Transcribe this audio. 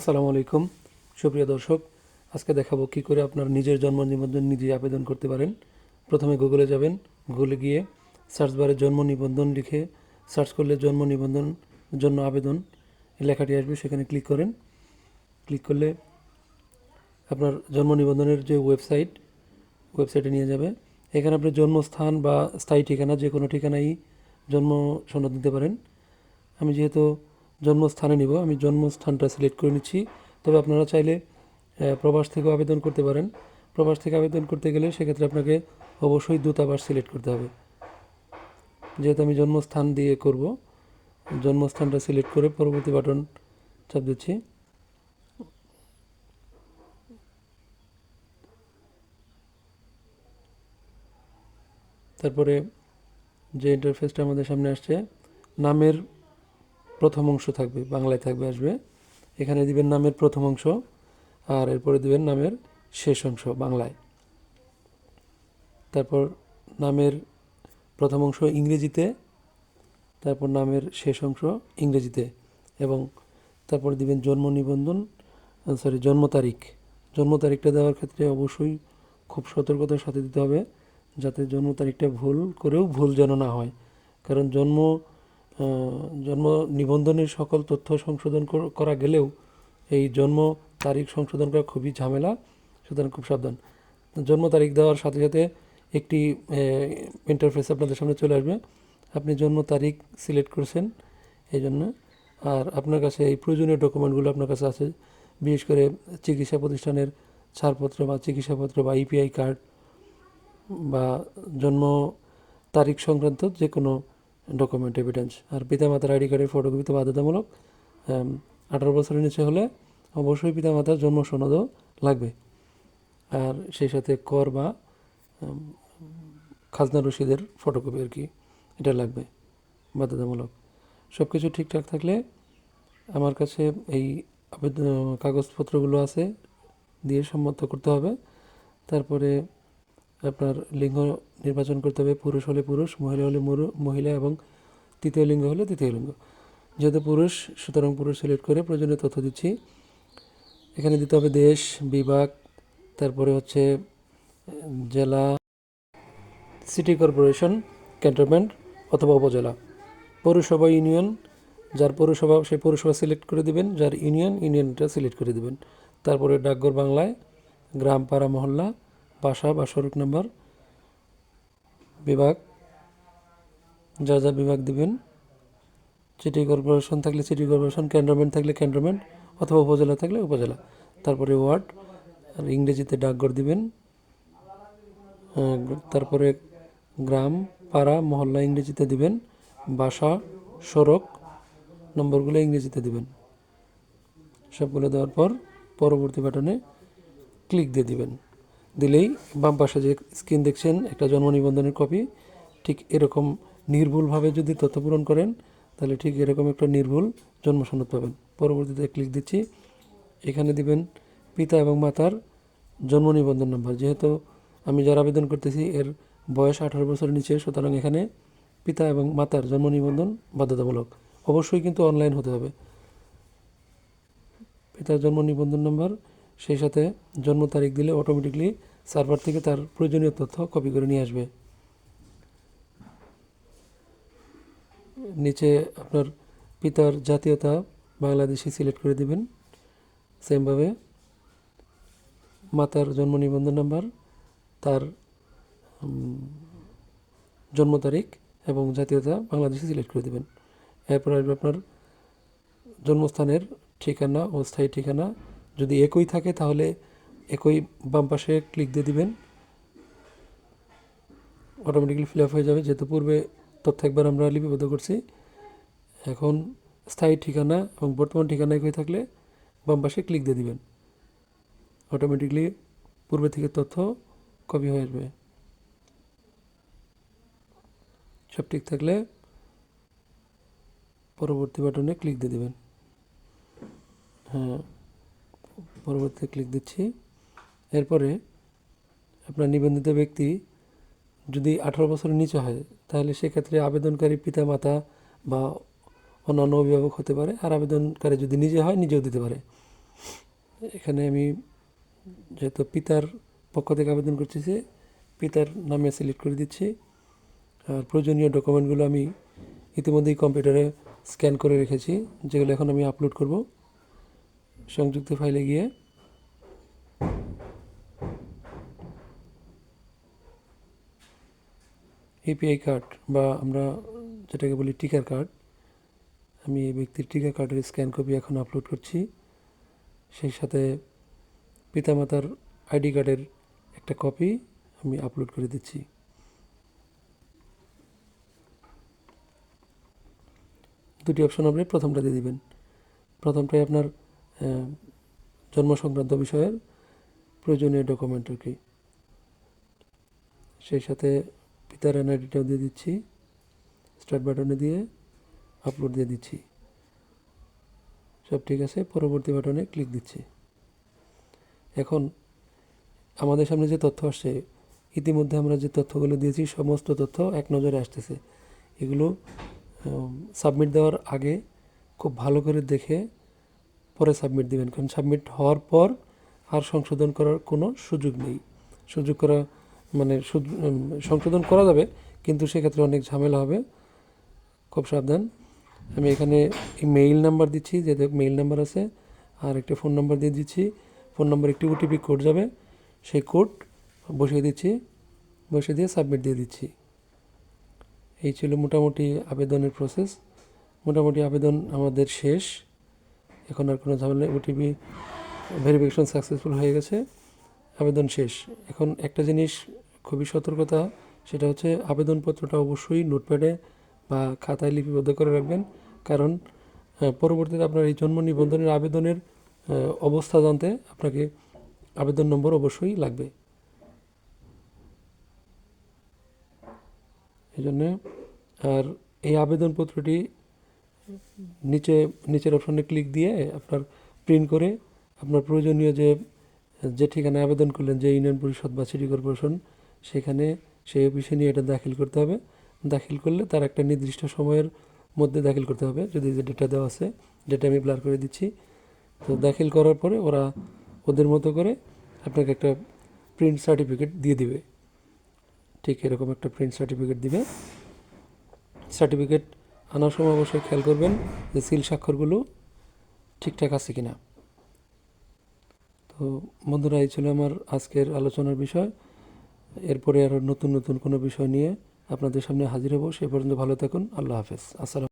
আসসালামু আলাইকুম। সুপ্রিয় দর্শক, আজকে দেখাবো কি করে আপনার নিজের জন্ম নিবন্ধন নিজে আবেদন করতে পারেন। প্রথমে গুগলে যাবেন গুগলে গিয়ে সার্চ বারে জন্ম নিবন্ধন লিখে সার্চ করলে জন্ম নিবন্ধন জন্য আবেদন লেখাটি আসবে, সেখানে ক্লিক করেন। ক্লিক করলে আপনার জন্ম নিবন্ধনের যে ওয়েবসাইট ওয়েবসাইটে নিয়ে যাবে। এখানে আপনি জন্মস্থান বা স্থায়ী ঠিকানা যে কোনো ঠিকানায় জন্ম সনদ দিতে পারেন। আমি যেহেতু জন্মস্থানে নিব। আমি জন্মস্থানটা সিলেক্ট করে নিচ্ছি। তবে আপনারা চাইলে প্রবাস থেকেও আবেদন করতে পারেন। প্রবাস থেকে আবেদন করতে গেলে সেক্ষেত্রে আপনাকে অবশ্যই দূতাবাস সিলেক্ট করতে হবে। যেহেতু আমি জন্মস্থান দিয়ে করব, জন্মস্থানটা সিলেক্ট করে পরবর্তী বাটন চাপ দিচ্ছি। তারপরে যে ইন্টারফেসটা আমাদের সামনে আসছে, নামের প্রথম অংশ থাকবে, বাংলায় থাকবে, আসবে। এখানে দিবেন নামের প্রথম অংশ, আর এরপরে দিবেন নামের শেষ অংশ, বাংলায়। তারপর নামের প্রথম অংশ ইংরেজিতে, তারপর নামের শেষ অংশ ইংরেজিতে, এবং তারপর দিবেন জন্ম নিবন্ধন সরি জন্ম তারিখ। জন্ম তারিখটা দেওয়ার ক্ষেত্রে অবশ্যই খুব সতর্কতার সাথে দিতে হবে, যাতে জন্ম তারিখটা ভুল করেও ভুল যেন না হয়। কারণ জন্ম জন্ম নিবন্ধনের সকল তথ্য সংশোধন করা গেলেও এই জন্ম তারিখ সংশোধন করা খুবই ঝামেলা, সুতরাং খুব সাবধান। জন্ম তারিখ দেওয়ার সাথে সাথে একটি ইন্টারফেস আপনাদের সামনে চলে আসবে। আপনি জন্ম তারিখ সিলেক্ট করছেন এই জন্য, আর আপনার কাছে এই প্রয়োজনীয় ডকুমেন্টগুলো আপনার কাছে আছে, বিশেষ করে চিকিৎসা প্রতিষ্ঠানের ছাড়পত্র বা চিকিৎসাপত্র বা ইপিআই কার্ড বা জন্ম তারিখ সংক্রান্ত যে কোনো ডকুমেন্ট এভিডেন্স আর পিতামাতার আইডি কার্ডের ফটোকপি তো বাধ্যতামূলক। আঠারো বছরের নিচে হলে অবশ্যই পিতামাতার জন্ম সনদও লাগবে। আর সেই সাথে কর বা খাজনা রসিদের ফটোকপি আর কি, এটা লাগবে বাধ্যতামূলক। সব কিছু ঠিকঠাক থাকলে আমার কাছে এই আবেদন কাগজপত্রগুলো আছে, দিয়ে সম্মত করতে হবে। তারপরে আপনার লিঙ্গ নির্বাচন করতে হবে, পুরুষ হলে পুরুষ, মহিলা হলে মহিলা এবং তৃতীয় লিঙ্গ হলে তৃতীয় লিঙ্গ। যেহেতু পুরুষ, সুতরাং পুরুষ সিলেক্ট করে প্রয়োজনীয় তথ্য দিচ্ছি। এখানে দিতে হবে দেশ, বিভাগ, তারপরে হচ্ছে, জেলা সিটি কর্পোরেশন ক্যান্টনমেন্ট অথবা উপজেলা। পৌরসভা ইউনিয়ন যার পৌরসভা, সেই পৌরসভা সিলেক্ট করে দিবেন, যার ইউনিয়ন ইউনিয়নটা সিলেক্ট করে দিবেন। তারপরে ডাকঘর বাংলায়, গ্রাম পাড়া মহল্লা বাসা বা সড়ক নাম্বার, বিভাগ, যা যা বিভাগ দিবেন। সিটি কর্পোরেশন থাকলে সিটি কর্পোরেশন ক্যান্টনমেন্ট থাকলে ক্যান্টনমেন্ট অথবা উপজেলা থাকলে উপজেলা। তারপরে ওয়ার্ড আর ইংরেজিতে ডাকঘর দিবেন। তারপরে গ্রাম, পাড়া, মহল্লা ইংরেজিতে দিবেন। বাসা সড়ক নম্বরগুলো ইংরেজিতে দিবেন। সবগুলো দেওয়ার পর পরবর্তী বাটনে ক্লিক দিয়ে দিবেন। দিলেই বাম পাশে যে স্ক্রিন দেখছেন, একটা জন্ম নিবন্ধনের কপি, ঠিক এরকম নির্ভুলভাবে যদি তথ্য পূরণ করেন, তাহলে ঠিক এরকম একটা নির্ভুল জন্ম সনদ পাবেন। পরবর্তীতে ক্লিক দিচ্ছি। এখানে দিবেন, পিতা এবং মাতার জন্ম নিবন্ধন নাম্বার যেহেতু আমি যার আবেদন করতেছি, এর বয়স আঠারো বছরের নিচে, সুতরাং এখানে পিতা এবং মাতার জন্ম নিবন্ধন বাধ্যতামূলক অবশ্যই কিন্তু অনলাইন হতে হবে। পিতার জন্ম নিবন্ধন নাম্বার সেই সাথে জন্ম তারিখ দিলে অটোমেটিকলি সার্ভার থেকে তার প্রয়োজনীয় তথ্য কপি করে নিয়ে আসবে। নিচে আপনার পিতার জাতীয়তা বাংলাদেশি সিলেক্ট করে দিবেন। সেমভাবে মাতার জন্ম নিবন্ধন নাম্বার তার জন্ম তারিখ এবং জাতীয়তা বাংলাদেশে সিলেক্ট করে দেবেন। এরপর আসবে আপনার জন্মস্থানের ঠিকানা ও স্থায়ী ঠিকানা। যদি একই থাকে, তাহলে একই বাম পাশে ক্লিক দিয়ে দিবেন। অটোমেটিক্যালি ফিল আপ হয়ে যাবে। যেহেতু পূর্বে তথ্য একবার আমরা লিপিবদ্ধ করছি, এখন স্থায়ী ঠিকানা এবং বর্তমান ঠিকানা একই থাকলে বাম পাশে ক্লিক দিয়ে দিবেন। অটোমেটিকলি পূর্বে থেকে তথ্য কপি হয়ে আসবে। সব ঠিক থাকলে পরবর্তী বাটনে ক্লিক দিয়ে দেবেন। হ্যাঁ। পরবর্তীতে ক্লিক দিচ্ছি। এরপরে আপনার নিবন্ধিত ব্যক্তি যদি আঠারো বছরের নিচে হয়, তাহলে সেক্ষেত্রে আবেদনকারী পিতা মাতা বা অন্যান্য অভিভাবক হতে পারে। আর আবেদনকারী যদি নিজে হয়, নিজেও দিতে পারে। এখানে আমি যেহেতু পিতার পক্ষ থেকে আবেদন করতেছি পিতার নামে সিলেক্ট করে দিচ্ছি। আর প্রয়োজনীয় ডকুমেন্টগুলো আমি ইতিমধ্যেই কম্পিউটারে স্ক্যান করে রেখেছি, যেগুলো এখন আমি আপলোড করব। সংযুক্ত ফাইলে গিয়ে এপিআই কার্ড বা আমরা যেটাকে বলি টিকার কার্ড আমি এই ব্যক্তির টিকা কার্ডের স্ক্যান কপি এখন আপলোড করছি। সেই সাথে পিতামাতার আইডি কার্ডের একটা কপি আমি আপলোড করে দিচ্ছি। দুটি অপশন আপনি প্রথমটা দিয়ে দিবেন। প্রথমটাই আপনার জন্ম সংক্রান্ত বিষয়ের প্রয়োজনীয় ডকুমেন্ট আর কি। সেই সাথে পিতার এনআইডিটাও দিয়ে দিচ্ছি স্টার্ট বাটনে দিয়ে আপলোড দিয়ে দিচ্ছি। সব ঠিক আছে, পরবর্তী বাটনে ক্লিক দিচ্ছি। এখন আমাদের সামনে যে তথ্য আসছে, ইতিমধ্যে আমরা যে তথ্যগুলো দিয়েছি, সমস্ত তথ্য এক নজরে আসতেছে। এগুলো সাবমিট দেওয়ার আগে খুব ভালো করে দেখে পরে সাবমিট দিবেন, কারণ সাবমিট হওয়ার পর আর সংশোধন করার কোনো সুযোগ নেই। সুযোগ করা মানে সংশোধন করা যাবে, কিন্তু সেক্ষেত্রে অনেক ঝামেলা হবে। খুব সাবধান। আমি এখানে মেইল নাম্বার দিচ্ছি, যে মেইল নাম্বার আছে, আর একটা ফোন নাম্বার দিয়ে দিচ্ছি। ফোন নাম্বার একটি ওটিপি কোড যাবে, সেই কোড বসিয়ে দিচ্ছি, বসিয়ে দিয়ে সাবমিট দিয়ে দিচ্ছি। এই ছিল মোটামুটি আবেদনের প্রসেস। মোটামুটি আবেদন আমাদের শেষ। এখন আর কোনো ঝামেলা ওটিপি ভেরিফিকেশন সাকসেসফুল হয়ে গেছে। আবেদন শেষ। এখন একটা জিনিস খুবই সতর্কতা, সেটা হচ্ছে আবেদনপত্রটা অবশ্যই নোটপ্যাডে বা খাতায় লিপিবদ্ধ করে রাখবেন। কারণ পরবর্তীতে আপনার এই জন্ম নিবন্ধনের আবেদনের অবস্থা জানতে আপনাকে আবেদন নম্বর অবশ্যই লাগবে। এই জন্যে আর এই আবেদনপত্রটি নিচে, নিচের অপশনে ক্লিক দিয়ে আপনার প্রিন্ট করে আপনার প্রয়োজনীয় যে যে ঠিকানায় আবেদন করলেন, যে ইউনিয়ন পরিষদ বা সিটি কর্পোরেশন সেখানে সেই অফিসে নিয়ে এটা দাখিল করতে হবে। দাখিল করলে তার একটা নির্দিষ্ট সময়ের মধ্যে দাখিল করতে হবে। যদি যে ডেটা দেওয়া আছে ডেটা আমি ব্লার করে দিচ্ছি। তো দাখিল করার পরে ওরা ওদের মতো করে আপনাকে একটা প্রিন্ট সার্টিফিকেট দিয়ে দিবে। ঠিক এরকম একটা প্রিন্ট সার্টিফিকেট দিবে। সার্টিফিকেট আনার সময় অবশ্যই খেয়াল করবেন যে সিল স্বাক্ষরগুলো ঠিকঠাক আছে কিনা। তো বন্ধুরা, এই ছিল আমার আজকের আলোচনার বিষয়। এরপরে আরও নতুন নতুন কোনো বিষয় নিয়ে আপনাদের সামনে হাজির হব। সে পর্যন্ত ভালো থাকুন। আল্লাহ হাফেজ। আসসালাম